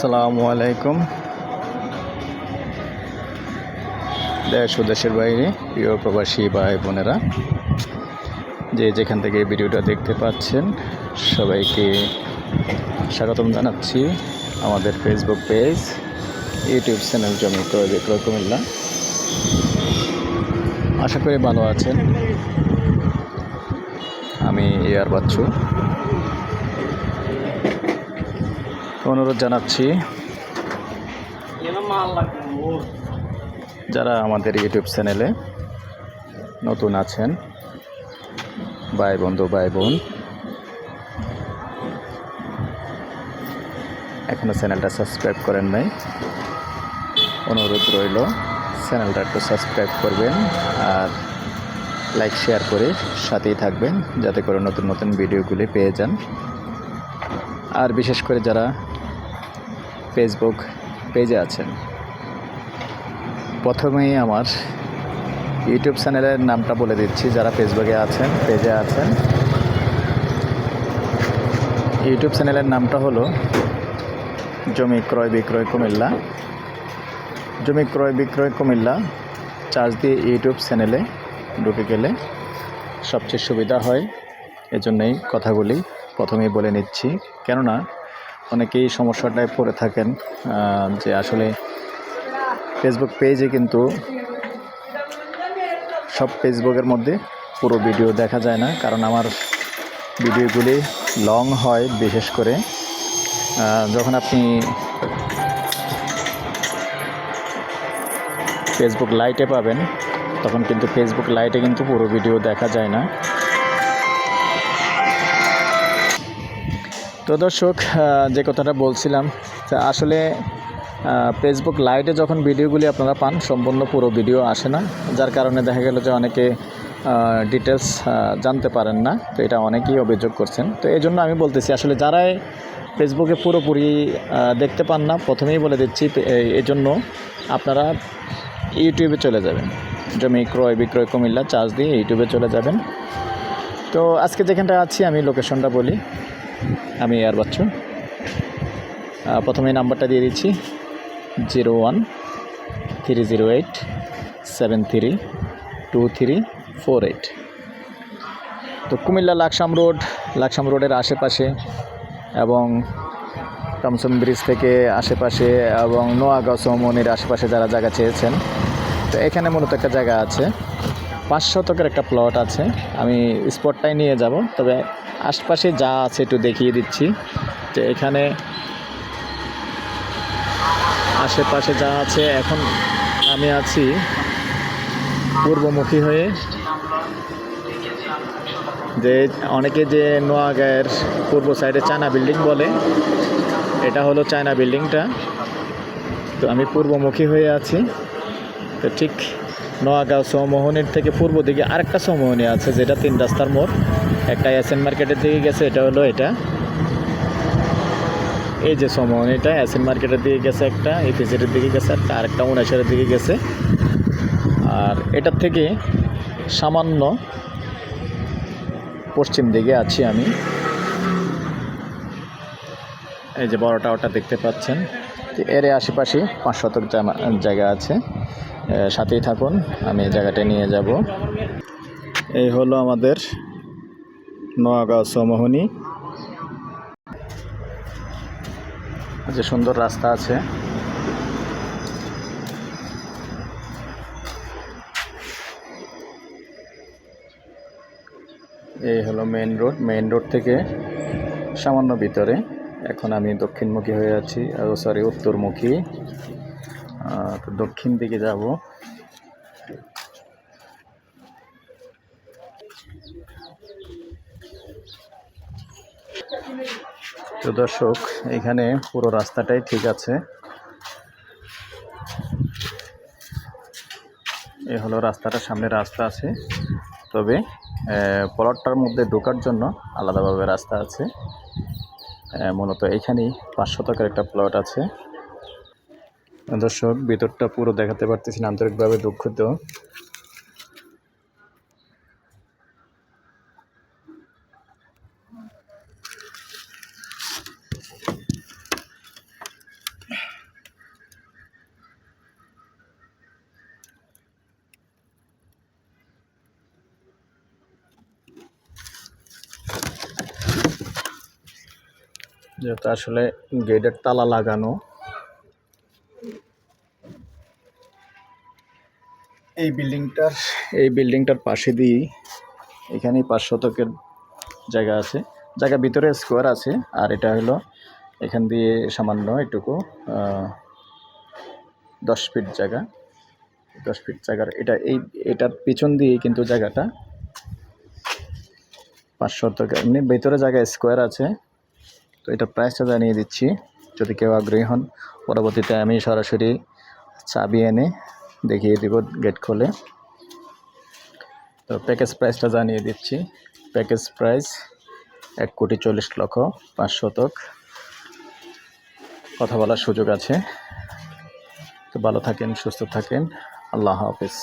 আসসালামু আলাইকুম। দেশ ও দেশের বাইরে প্রিয় প্রবাসী ভাই বোনেরা, যে যেখান থেকে ভিডিওটা দেখতে পাচ্ছেন, সবাইকে স্বাগতম জানাচ্ছি আমাদের ফেসবুক পেজ ইউটিউব চ্যানেল জমি ক্রয় কুমিল্লা। আশা করি ভালো আছেন। আমি এয়ার বাচ্চু অনুরোধ জানাচ্ছি যারা আমাদের ইউটিউব চ্যানেলে নতুন আছেন, ভাই বন্ধু, ভাই বোন এখনও চ্যানেলটা সাবস্ক্রাইব করেন নাই, অনুরোধ রইল চ্যানেলটা একটু সাবস্ক্রাইব করবেন আর লাইক, শেয়ার করে সাথেই থাকবেন, যাতে করে নতুন নতুন ভিডিওগুলি পেয়ে যান। আর বিশেষ করে যারা ফেসবুক পেজে আছেন। প্রথমেই আমার ইউটিউব চ্যানেলের নামটা বলে দিচ্ছি, যারা ফেসবুকে আছেন পেজে আছেন। ইউটিউব চ্যানেলের নামটা হলো জমি ক্রয় বিক্রয় কুমিল্লা। জমি ক্রয় বিক্রয় কুমিল্লা, চার্জ দিয়ে ইউটিউব চ্যানেলে ঢুকে গেলে সবচেয়ে সুবিধা হয়। এজন্যই কথাগুলি প্রথমেই বলে নিচ্ছি। কেননা অনেকেই সমস্যাটায় পড়ে থাকেন যে আসলে ফেসবুক পেজে কিন্তু সব ফেসবুকের মধ্যে পুরো ভিডিও দেখা যায় না। কারণ আমার ভিডিওগুলি লং হয় বিশেষ করে। যখন আপনি ফেসবুক লাইটে পাবেন, তখন কিন্তু ফেসবুক লাইটে কিন্তু পুরো ভিডিও দেখা যায় না। তো দর্শক যে কথাটা বলছিলাম আসলে ফেসবুক লাইটে যখন ভিডিওগুলি আপনারা পান, সম্পূর্ণ পুরো ভিডিও আসে না, যার কারণে দেখা গেল যে অনেকে ডিটেলস জানতে পারেন না, তো এটা অনেকেই অভিযোগ করছেন। তো এই জন্য আমি বলতেছি, আসলে যারাই ফেসবুকে পুরোপুরি দেখতে পান না, প্রথমেই বলে দিচ্ছি এই জন্য আপনারা ইউটিউবে চলে যাবেন। জমি ক্রয়, বিক্রয়, কুমিল্লা চার্জ দিয়ে ইউটিউবে চলে যাবেন। তো আজকে যেখানটা আছি, আমি লোকেশনটা বলি। আমি এয়ার বাচ্চু। প্রথমে নাম্বারটা দিয়ে দিচ্ছি। Zero one three zero eight seven three two three four eight. তো কুমিল্লা লাকসাম রোড, লাকসাম রোডের আশেপাশে এবং টমসম ব্রিজ থেকে আশেপাশে এবং নোয়াগাঁও চৌমনির আশেপাশে যারা জায়গা চেয়েছেন, তো এখানে মূলত একটা জায়গা আছে। পাঁচ শতকের একটা প্লট আছে। আমি স্পটটাই নিয়ে যাব, তবে আশপাশে যা আছে একটু দেখিয়ে দিচ্ছি। যে এখানে আশেপাশে যা আছে, এখন আমি আছি পূর্বমুখী হয়ে। যে অনেকে যে নোয়াগাঁয়ের পূর্ব সাইডে চায়না বিল্ডিং বলে, এটা হলো চায়না বিল্ডিংটা। তো আমি পূর্বমুখী হয়ে আছি। তো ঠিক নোয়াগাঁও চৌমোহনীর থেকে পূর্ব দিকে আরেকটা চৌমোহনী আছে, যেটা তিন রাস্তার মোড়। একটা এসএন মার্কেটের দিকে গেছে, এটা হলো এটা। এই যে চৌমোহনীটা এসএন মার্কেটের দিকে গেছে একটা এপিসিডের দিকে গেছে একটা আরেকটা উনাশের দিকে গেছে। আর এটার থেকে সামান্য পশ্চিম দিকে আছি আমি। এই যে বড় টাওয়ারটা দেখতে পাচ্ছেন, এর আশেপাশে পাঁচ শতক জায়গা আছে। সাথেই থাকুন, আমি জায়গাটা নিয়ে যাব। এই হলো আমাদের নোয়াগাঁও সমোহনী যে সুন্দর রাস্তা আছে। এই হলো মেইন রোড। মেইন রোড থেকে সামান্য ভিতরে। এখন আমি দক্ষিণমুখী হয়ে আছি সরি, উত্তরমুখী। তো দক্ষিণ দিকে যাব। তো দর্শক, এখানে পুরো রাস্তাটাই ঠিক আছে। এ হলো রাস্তাটা, সামনে রাস্তা আছে। তবে প্লটটার মধ্যে ঢোকার জন্য আলাদাভাবে রাস্তা আছে। মূলত এখানেই পাঁচ শতকের একটা প্লট আছে। দর্শক ভিতরটা পুরো দেখাতে পারতেছি না আন্তরিকভাবে দুঃখিত। যেহেতু আসলে গেটের তালা লাগানো এই বিল্ডিংটার এই বিল্ডিংটার পাশে দিয়েই এখানেই পাঁচ শতকের জায়গা আছে। জায়গা ভিতরে স্কোয়ার আছে, আর এটা হলো এখান দিয়ে সামান্য এটুকু দশ ফিট জায়গা। দশ ফিট জায়গার, এটা এই, এটার পিছন দিয়ে কিন্তু জায়গাটা। পাঁচ শতক এমনি ভেতরে জায়গা স্কোয়ার আছে। তো এটা প্রাইসটা জানিয়ে দিচ্ছি। যদি কেউ আগ্রহী হন, পরবর্তীতে আমি সরাসরি চাবি এনে দেখিয়ে দিব গেট খোলে। তো প্যাকেজ প্রাইসটা জানিয়ে দিচ্ছি। প্যাকেজ প্রাইস এক কোটি চল্লিশ লক্ষ পাঁচ শতক। কথা বলার সুযোগ আছে। তো ভালো থাকেন, সুস্থ থাকেন। আল্লাহ হাফিজ।